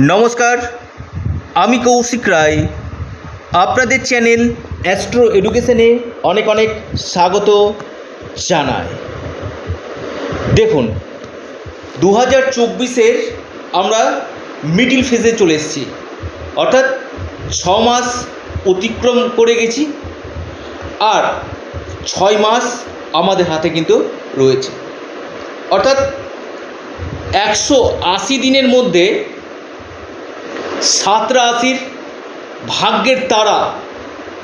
নমস্কার, আমি কৌশিক রায়। আপনাদের চ্যানেল অ্যাস্ট্রো এডুকেশনে অনেক অনেক স্বাগত জানাই। দেখুন দু হাজার চব্বিশের আমরা মিডিল ফেজে চলে এসেছি। অর্থাৎ ছ মাস অতিক্রম করে গেছি আর ছয় মাস আমাদের হাতে কিন্তু রয়েছে। অর্থাৎ একশো আশি দিনের মধ্যে সাত রাশির ভাগ্যের তারা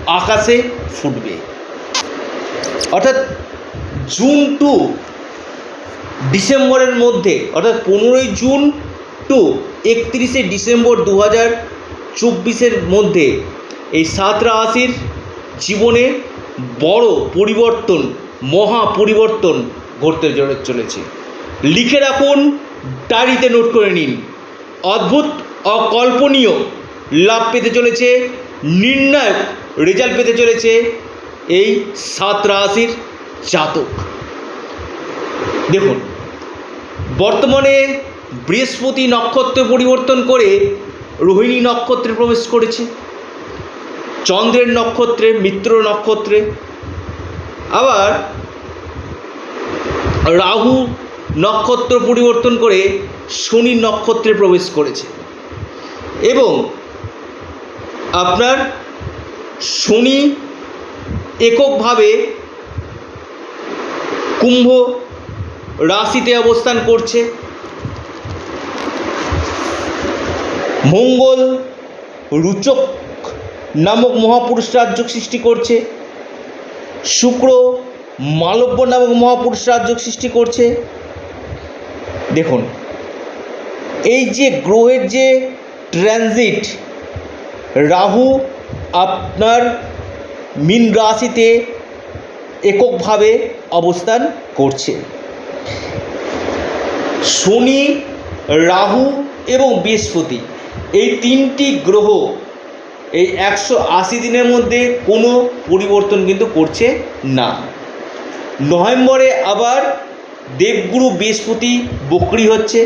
আকাশে ফুটবে। অর্থাৎ জুন টু ডিসেম্বরের মধ্যে, অর্থাৎ পনেরোই জুন টু একত্রিশে ডিসেম্বর দু হাজার চব্বিশের মধ্যে এই সাত রাশির জীবনে বড় পরিবর্তন, মহা পরিবর্তন ঘটতে চলে- চলেছে। লিখে রাখুন, ডায়েরিতে নোট করে নিন। অদ্ভুত অকল্পনীয়। লাভ পেতে চলেছে, নির্ণায়ক রেজাল্ট পেতে চলেছে এই সাত রাশির জাতক। দেখুন, বর্তমানে বৃহস্পতি নক্ষত্র পরিবর্তন করে রোহিণী নক্ষত্রে প্রবেশ করেছে, চন্দ্রের নক্ষত্রে, মিত্র নক্ষত্রে। আবার রাহু নক্ষত্র পরিবর্তন করে শনি নক্ষত্রে প্রবেশ করেছে। এবং আপনার শনি এককভাবে কুম্ভ রাশিতে অবস্থান করছে। মঙ্গল রুচক নামক মহাপুরুষ রাজ্য সৃষ্টি করছে। শুক্র মালব্য নামক মহাপুরুষ রাজ্য সৃষ্টি করছে। দেখুন, এই যে গ্রহের যে ট্রানজিট। রাহু আপনার মীন রাশিতে এককভাবে অবস্থান করছে। শনি, রাহু এবং বৃহস্পতি, এই তিনটি গ্রহ এই একশো আশি দিনের মধ্যে কোনো পরিবর্তন কিন্তু করছে না। নভেম্বরে আবার দেবগুরু বৃহস্পতি বকরি হচ্ছে।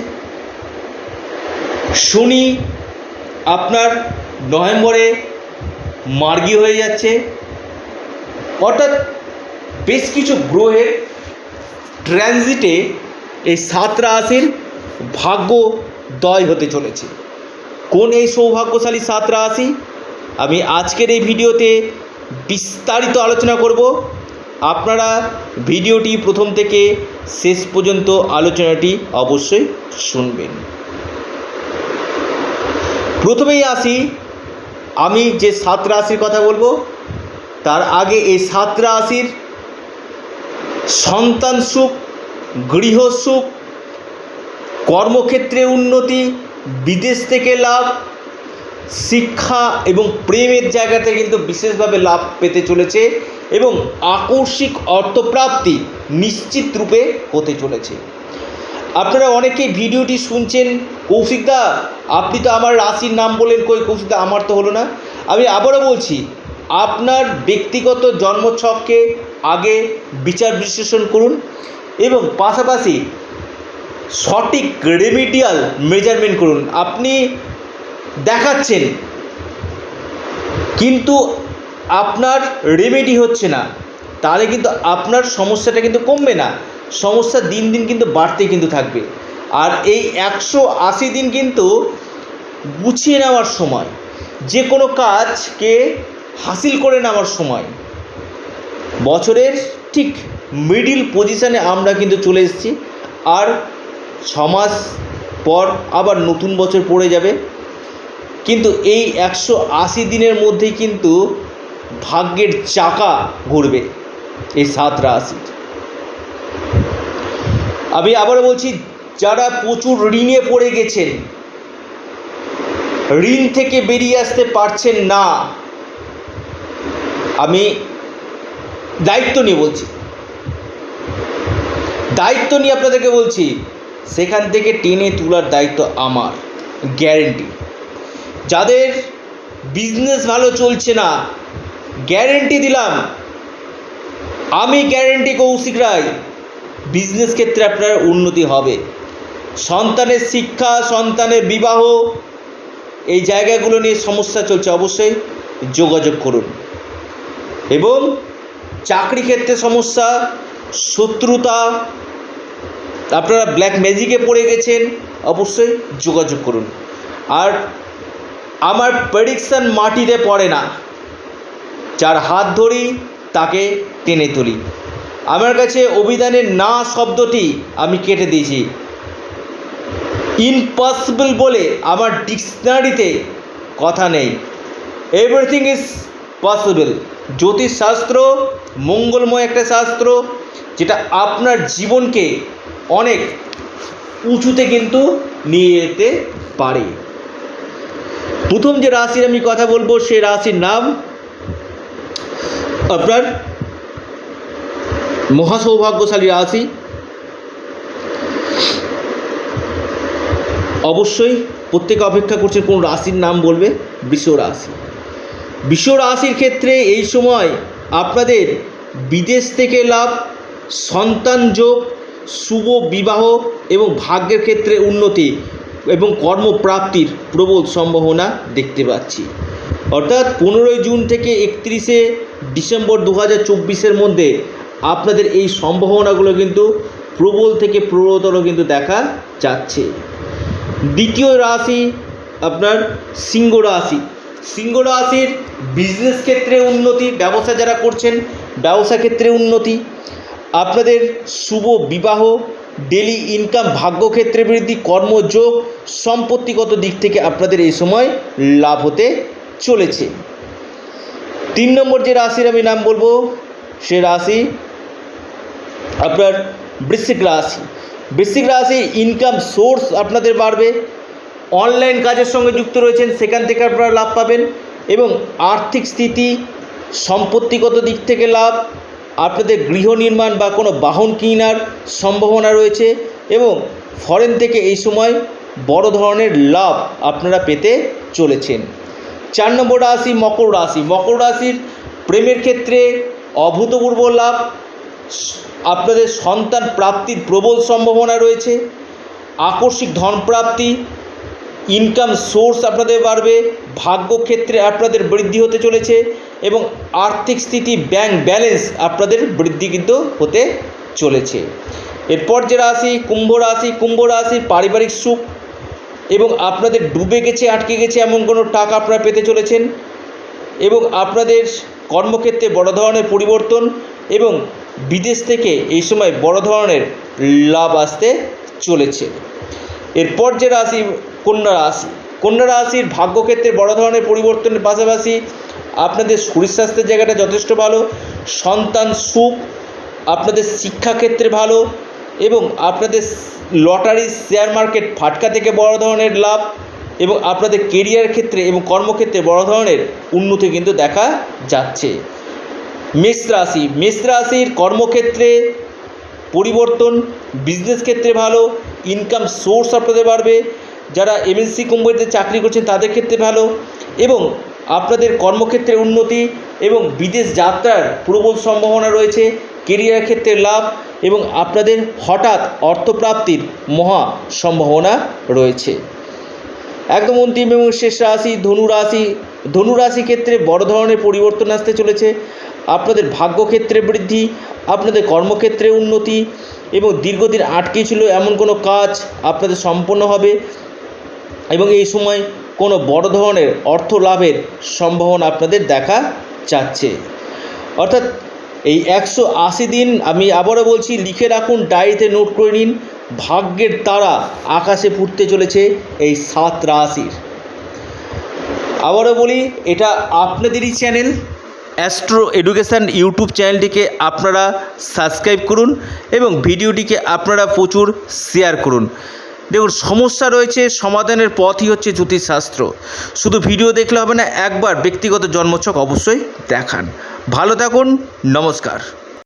শনি আপনার নভেম্বরে মার্গী হয়ে যাচ্ছে। অর্থাৎ বেশ কিছু গ্রহের ট্রানজিটে এই সাত রাশির ভাগ্যদয় হতে চলেছে। কোন এই সৌভাগ্যশালী সাত রাশি? আমি আজকের এই ভিডিওতে বিস্তারিত আলোচনা করব। আপনারা ভিডিওটি প্রথম থেকে শেষ পর্যন্ত আলোচনাটি অবশ্যই শুনবেন। প্রথমেই আসি, আমি যে সাত রাশির কথা বলব, তার আগে এই সাত রাশির সন্তান সুখ, গৃহ সুখ, কর্মক্ষেত্রে উন্নতি, বিদেশ থেকে লাভ, শিক্ষা এবং প্রেমের জায়গাতে কিন্তু বিশেষভাবে লাভ পেতে চলেছে এবং আকস্মিক অর্থপ্রাপ্তি নিশ্চিত রূপে হতে চলেছে। আপনারা অনেকেই ভিডিওটি শুনছেন কৌশিকদা আপনি তো আমার রাশির নাম বলেন কই কৌশিকদা আমার তো হলো না। আমি আবারও বলছি, আপনার ব্যক্তিগত জন্মছককে আগে বিচার বিশ্লেষণ করুন এবং পাশাপাশি সঠিক রেমিডিয়াল মেজারমেন্ট করুন। আপনি দেখাচ্ছেন, কিন্তু আপনার রেমেডি হচ্ছে না। তাহলে কিন্তু আপনার সমস্যাটা কিন্তু কমবে না। সমস্যা দিন দিন কিন্তু বাড়তে কিন্তু থাকবে। আর এই একশো আশি দিন কিন্তু গুছিয়ে নেওয়ার সময়, যে কোনো কাজকে হাসিল করে নেওয়ার সময়। বছরের ঠিক মিডিল পজিশানে আমরা কিন্তু চলে এসেছি। আর ছমাস পর আবার নতুন বছর পড়ে যাবে। কিন্তু এই একশো আশি দিনের মধ্যেই কিন্তু ভাগ্যের চাকা ঘুরবে এই সাত রাশি আমি আবারও বলছি, যারা প্রচুর ঋণে পড়ে গেছেন, ঋণ থেকে বেরিয়ে আসতে পারছেন না, আমি দায়িত্ব নিয়ে বলছি। দায়িত্ব নিয়ে আপনাদেরকে বলছি, সেখান থেকে টেনে তোলার দায়িত্ব আমার গ্যারেন্টি যাদের বিজনেস ভালো চলছে না গ্যারেন্টি দিলাম। আমি গ্যারেন্টি কৌশিক রায় বিজনেস ক্ষেত্রে আপনার উন্নতি হবে। সন্তানের শিক্ষা, সন্তানের বিবাহ, এই জায়গাগুলো নিয়ে সমস্যা চলছে অবশ্যই। যোগাযোগ করুন। এবং চাকরি ক্ষেত্রে সমস্যা, শত্রুতা, আপনারা ব্ল্যাক ম্যাজিকে পড়ে গেছেন, অবশ্যই যোগাযোগ করুন। আর আমার প্রেডিকশান মাটিতে পড়ে না। যার হাত ধরি, তাকে টেনে তুলি। আমার কাছে অভিধানের না শব্দটি আমি কেটে দিয়েছি। ইম্পসিবল বলে আমার ডিকশনারিতে কথা নেই। এভরিথিং ইজ পসিবল জ্যোতিষশাস্ত্র মঙ্গলময় একটা শাস্ত্র, যেটা আপনার জীবনকে অনেক উঁচুতে কিন্তু নিয়ে যেতে পারে। প্রথম যে রাশির আমি কথা বলব সে রাশির নাম আপনার মহাসৌভাগ্যশালী রাশি অবশ্যই প্রত্যেকে অপেক্ষা করছে কোন রাশির নাম বলবে? বৃষ রাশি। বৃষ রাশির ক্ষেত্রে এই সময় আপনাদের বিদেশ থেকে লাভ, সন্তান যোগ, শুভ বিবাহ এবং ভাগ্যের ক্ষেত্রে উন্নতি এবং কর্মপ্রাপ্তির প্রবল সম্ভাবনা দেখতে পাচ্ছি। অর্থাৎ পনেরোই জুন থেকে একত্রিশে ডিসেম্বর দু হাজার চব্বিশের মধ্যে আপনাদের এই সম্ভাবনাগুলো কিন্তু প্রবল থেকে প্রবলতর কিন্তু দেখা যাচ্ছে। দ্বিতীয় রাশি আপনার সিংহ রাশি। সিংহ রাশির বিজনেস ক্ষেত্রে উন্নতি, ব্যবসা যারা করছেন, ব্যবসা ক্ষেত্রে উন্নতি, আপনাদের শুভ বিবাহ ডেলি ইনকাম ভাগ্যক্ষেত্রে বৃদ্ধি, কর্মযোগ, সম্পত্তিগত দিক থেকে আপনাদের এই সময় লাভ হতে চলেছে। তিন নম্বর যে রাশির আমি নাম বলব, সে রাশি আপনার বৃশ্চিক রাশি। বৃশ্চিক রাশি ইনকাম সোর্স আপনাদের বাড়বে। অনলাইন কাজের সঙ্গে যুক্ত রয়েছেন, সেখান থেকে আপনারা লাভ পাবেন এবং আর্থিক স্থিতি, সম্পত্তিগত দিক থেকে লাভ, আপনাদের গৃহ নির্মাণ বা কোনো বাহন কেনার সম্ভাবনা রয়েছে এবং ফরেন থেকে এই সময় বড় ধরনের লাভ আপনারা পেতে চলেছেন। চার নম্বর রাশি মকর রাশি। মকর রাশির প্রেমের ক্ষেত্রে অভূতপূর্ব লাভ আপনাদের সন্তান প্রাপ্তির প্রবল সম্ভাবনা রয়েছে, আকস্মিক ধনপ্রাপ্তি ইনকাম সোর্স আপনাদের বাড়বে, ভাগ্যক্ষেত্রে আপনাদের বৃদ্ধি হতে চলেছে এবং আর্থিক স্থিতি ব্যাংক ব্যালেন্স আপনাদের বৃদ্ধি কিন্তু হতে চলেছে। এরপর যে রাশি, কুম্ভ রাশি, কুম্ভ রাশির পারিবারিক সুখ এবং আপনাদের ডুবে গেছে, আটকে গেছে এমন কোনো টাকা আপনারা পেতে চলেছেন এবং আপনাদের কর্মক্ষেত্রে বড় ধরনের পরিবর্তন এবং বিদেশ থেকে এই সময় বড় ধরনের লাভ আসতে চলেছে। এরপর যে রাশি, কন্যা রাশি, কন্যা রাশির ভাগ্যক্ষেত্রে বড় ধরনের পরিবর্তনের পাশাপাশি আপনাদের শরীর স্বাস্থ্যের জায়গাটা যথেষ্ট ভালো, সন্তান সুখ আপনাদের শিক্ষাক্ষেত্রে ভালো এবং আপনাদের লটারি, শেয়ার মার্কেট ফাটকা থেকে বড় ধরনের লাভ এবং আপনাদের কেরিয়ার ক্ষেত্রে এবং কর্মক্ষেত্রে বড় ধরনের উন্নতি কিন্তু দেখা যাচ্ছে। মেষ রাশি মেষ রাশির কর্মক্ষেত্রে পরিবর্তন বিজনেস ক্ষেত্রে ভালো ইনকাম সোর্স আপনাদের বাড়বে। যারা এমএনসি কোম্পানিতে চাকরি করছেন, তাদের ক্ষেত্রে ভালো। এবং আপনাদের কর্মক্ষেত্রে উন্নতি এবং বিদেশ যাত্রার প্রবল সম্ভাবনা রয়েছে কেরিয়ার ক্ষেত্রে লাভ এবং আপনাদের হঠাৎ অর্থপ্রাপ্তির মহা সম্ভাবনা রয়েছে। একদম অন্তিম এবং শেষ রাশি ধনু রাশি। ধনু রাশি ক্ষেত্রে বড় ধরনের পরিবর্তন আসতে চলেছে। আপনাদের ভাগ্যক্ষেত্রে বৃদ্ধি, আপনাদের কর্মক্ষেত্রে উন্নতি এবং দীর্ঘদিন আটকে ছিল এমন কোনো কাজ আপনাদের সম্পন্ন হবে এবং এই সময় কোনো বড় ধরনের অর্থ লাভের সম্ভাবনা আপনাদের দেখা যাচ্ছে। অর্থাৎ এই একশো আশি দিন আমি আবারও বলছি, লিখে রাখুন, ডায়েরিতে নোট করে নিন। ভাগ্যের তারা আকাশে ফুটতে চলেছে এই সাত রাশির। আবারও বলি, এটা আপনাদেরই চ্যানেল অ্যাস্ট্রো এডুকেশান ইউটিউব চ্যানেলটিকে আপনারা সাবস্ক্রাইব করুন এবং ভিডিওটিকে আপনারা প্রচুর শেয়ার করুন। দেখুন, সমস্যা রয়েছে, সমাধানের পথই হচ্ছে জ্যোতিষশাস্ত্র। শুধু ভিডিও দেখলে হবে না, একবার ব্যক্তিগত জন্মছক অবশ্যই দেখান। ভালো থাকুন, নমস্কার।